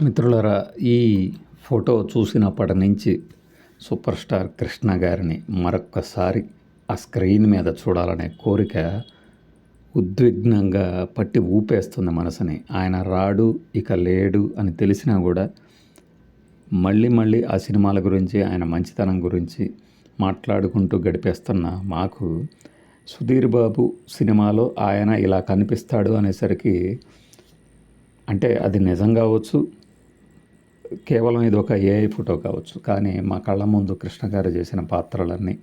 మిత్రులరా ఈ ఫోటో చూసినప్పటి నుంచి సూపర్ స్టార్ కృష్ణ గారిని మరొక్కసారి ఆ స్క్రీన్ మీద చూడాలనే కోరిక ఉద్విగ్నంగా పట్టి ఊపేస్తుంది మనసుని. ఆయన రాడు ఇక లేడు అని తెలిసినా కూడా మళ్ళీ మళ్ళీ ఆ సినిమాల గురించి ఆయన మంచితనం గురించి మాట్లాడుకుంటూ గడిపేస్తున్న మాకు సుధీర్ బాబు సినిమాలో ఆయన ఇలా కనిపిస్తాడు అనేసరికి అంటే అది నిజం కావచ్చు కేవలం ఇది ఒక ఏఐ ఫోటో కావచ్చు. కానీ మా కళ్ళ ముందు కృష్ణ గారు చేసిన పాత్రలన్నీ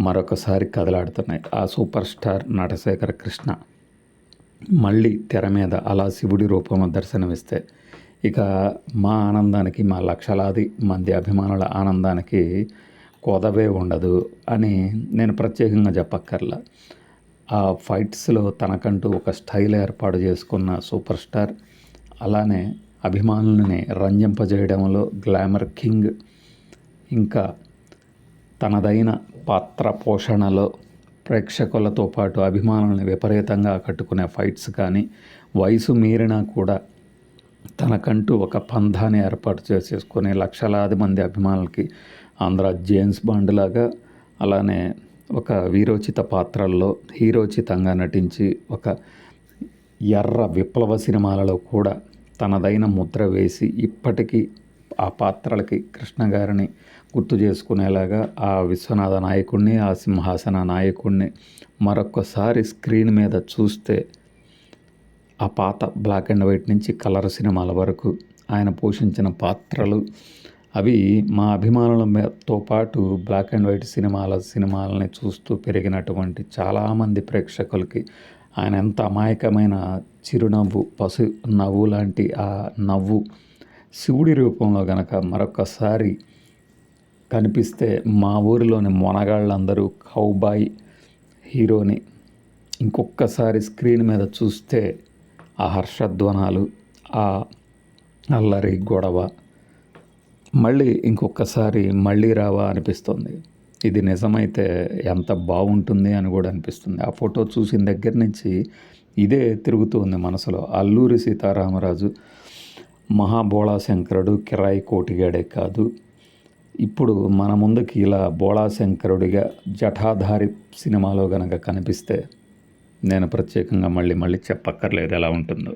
మరొకసారి కదలాడుతున్నాయి. ఆ సూపర్ స్టార్ నటశేఖర కృష్ణ మళ్ళీ తెర మీద అలా శివుడి రూపంలో దర్శనమిస్తే ఇక మా ఆనందానికి మా లక్షలాది మంది అభిమానుల ఆనందానికి కొదవే ఉండదు అని నేను ప్రత్యేకంగా చెప్పక్కర్లా. ఆ ఫైట్స్లో తనకంటూ ఒక స్టైల్ ఏర్పాటు చేసుకున్న సూపర్ స్టార్ అలానే అభిమానులని రంజింపజేయడంలో గ్లామర్ కింగ్ ఇంకా తనదైన పాత్ర పోషణలో ప్రేక్షకులతో పాటు అభిమానులను విపరీతంగా ఆకట్టుకునే ఫైట్స్ కానీ వయసు మీరినా కూడా తనకంటూ ఒక పంధాన్ని ఏర్పాటు చేసేసుకొని లక్షలాది మంది అభిమానులకి ఆంధ్ర జేమ్స్ బాండ్ లాగా అలానే ఒక వీరోచిత పాత్రల్లో హీరోచితంగా నటించి ఒక ఎర్ర విప్లవ సినిమాలలో కూడా తనదైన ముద్ర వేసి ఇప్పటికీ ఆ పాత్రలకి కృష్ణ గారిని గుర్తు చేసుకునేలాగా ఆ విశ్వనాథ నాయకుడిని ఆ సింహాసన నాయకుడిని మరొకసారి స్క్రీన్ మీద చూస్తే ఆ పాత బ్లాక్ అండ్ వైట్ నుంచి కలర్ సినిమాల వరకు ఆయన పోషించిన పాత్రలు అవి మా అభిమానులతో పాటు బ్లాక్ అండ్ వైట్ సినిమాల సినిమాలని చూస్తూ పెరిగినటువంటి చాలామంది ప్రేక్షకులకి ఆయన ఎంత అమాయకమైన చిరునవ్వు పశు నవ్వు లాంటి ఆ నవ్వు శివుడి రూపంలో గనక మరొకసారి కనిపిస్తే మా ఊరిలోని మొనగాళ్ళందరూ కౌబాయ్ హీరోని. ఇంకొకసారి స్క్రీన్ మీద చూస్తే ఆ హర్షధ్వనాలు ఆ అల్లరి గొడవ. మళ్ళీ ఇంకొకసారి మళ్ళీ రావా అనిపిస్తుంది. ఇది నిజమైతే ఎంత బాగుంటుంది అని కూడా అనిపిస్తుంది. ఆ ఫోటో చూసిన దగ్గర నుంచి ఇదే తిరుగుతుంది మనసులో. అల్లూరి సీతారామరాజు మహాబోళాశంకరుడు కిరాయి కోటిగాడే కాదు. ఇప్పుడు మన ముందుకి ఇలా బోళాశంకరుడిగా జఠాధారి సినిమాలో గనక కనిపిస్తే నేను ప్రత్యేకంగా మళ్ళీ మళ్ళీ చెప్పక్కర్లేదు ఎలా ఉంటుందో.